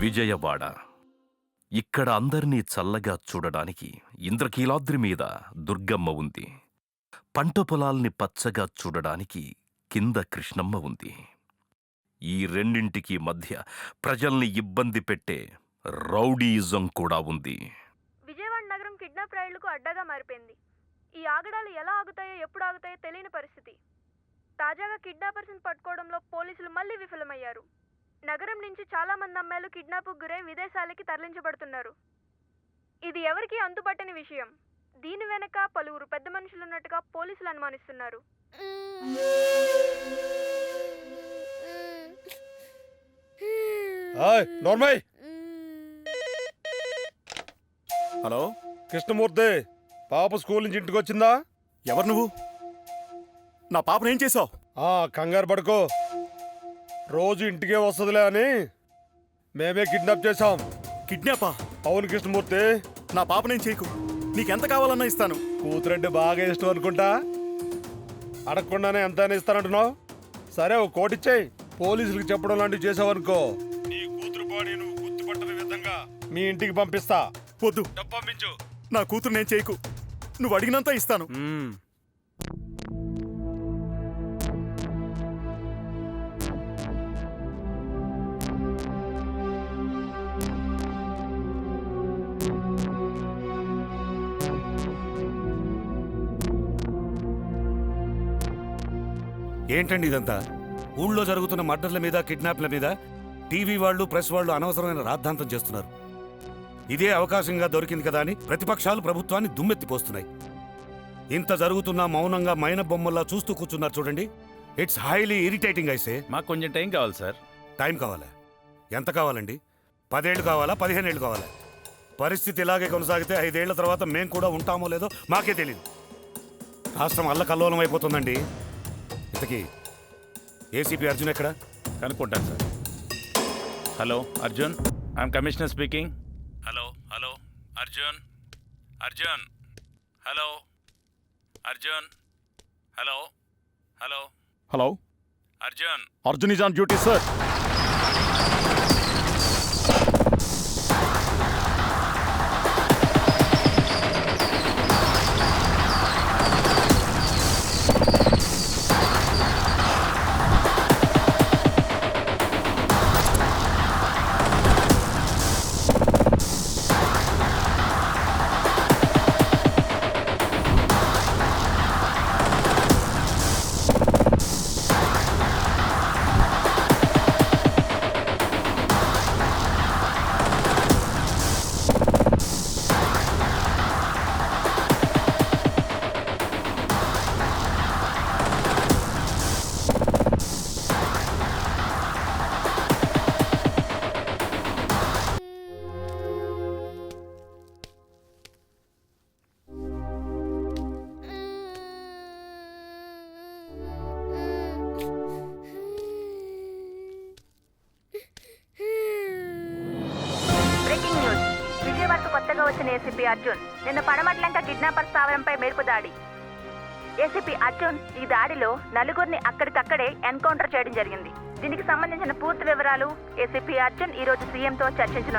విజయవాడ. ఇక్కడ అందరినీ చల్లగా చూడడానికి ఇంద్రకీలాద్రి మీద దుర్గమ్మ ఉంది. పంట పొలాల్ని పచ్చగా చూడడానికి కింద కృష్ణమ్మ ఉంది. ఈ రెండింటికి మధ్య ప్రజల్ని ఇబ్బంది పెట్టే రౌడీయిజం కూడా ఉంది. విజయవాడ నగరం కిడ్నాప్ రైళ్ళకు అడ్డగా మారిపోయింది. ఈ ఆగడాలు ఎలా ఆగుతాయో ఎప్పుడు ఆగుతాయో తెలియని పరిస్థితి. తాజాగా కిడ్నాపర్స్ని పట్టుకోవడంలో పోలీసులు మళ్ళీ విఫలమయ్యారు. నగరం నుంచి చాలా మంది అమ్మాయిలు కిడ్నాప్కు గురై విదేశాలకి తరలించబడుతున్నారు. ఇది ఎవరికీ అంతుపట్టని విషయం. దీని వెనక పలువురు పెద్ద మనుషులు ఉన్నట్టుగా పోలీసులు అనుమానిస్తున్నారు. Hi నోర్మయ్ hello? కృష్ణమూర్తి పాప స్కూల్ నుంచి ఇంటికి వచ్చిందా? ఎవరు నువ్వు? నా పాపను ఏం చేసావు? ఆ కంగారు పడుకో. రోజు ఇంటికే వస్తుందిలే అని మేమే కిడ్నాప్ చేశాం. కిడ్నాపా? అవును కృష్ణమూర్తి. నా పాపనేం చేయకు. నీకెంత కావాలన్నా ఇస్తాను. కూతురంటే బాగా ఇష్టం అనుకుంటా? అడగకుండానే ఎంత అని ఇస్తానంటున్నావు? సరే ఓ కోటిచ్చేయి పోలీసులకు చెప్పడం లాంటివి చేసావనుకో. నీ కూతురు బాడీ నువ్వు గుర్తుపట్టని విధంగా మీ ఇంటికి పంపిస్తా. వద్దు. డబ్బు పంపించు. నా కూతురు నేను చేయకు. నువ్వు అడిగినంత ఇస్తాను. ఏంటండి ఇదంతా? ఊళ్ళో జరుగుతున్న మర్డర్ల మీద కిడ్నాప్ల మీద టీవీ వాళ్ళు ప్రెస్ వాళ్ళు అనవసరమైన రాద్ధాంతం చేస్తున్నారు. ఇదే అవకాశంగా దొరికింది కదా అని ప్రతిపక్షాలు ప్రభుత్వాన్ని దుమ్మెత్తిపోస్తున్నాయి. ఇంత జరుగుతున్నా మౌనంగా మైన బొమ్మల్లా చూస్తూ కూర్చున్నారు చూడండి. ఇట్స్ హైలీ ఇరిటేటింగ్ ఐసే మాకు కొంచెం టైం కావాలి సార్. టైం కావాలా? ఎంత కావాలండి? పదేళ్ళు కావాలా? పదిహేను ఏళ్ళు కావాలా? పరిస్థితి ఇలాగే కొనసాగితే ఐదేళ్ళ తర్వాత మేం కూడా ఉంటామో లేదో మాకే తెలియదు రాష్ట్రం అల్లకల్లోలం అయిపోతుందండి. ఇంతకీ ఏసీపీ అర్జున్ ఎక్కడ? కనుక్కుంటాను sir. Hello Arjun. I'm commissioner speaking hello hello Arjun. Arjun. Hello Arjun. Hello hello. Hello. Arjun. Arjun is on duty sir కొత్తగా వచ్చిన ఏసీపీ అర్జున్. నిన్న పడమట్లంక కిడ్నాపర్ స్థావరంపై మెరుపు దాడి. ఏసీపీ అర్జున్ ఈ దాడిలో నలుగురిని అక్కడికక్కడే ఎన్కౌంటర్ చేయడం జరిగింది. దీనికి సంబంధించిన పూర్తి వివరాలు ఏసీపీ అర్జున్ ఈ రోజు సీఎంతో చర్చించనున్నారు.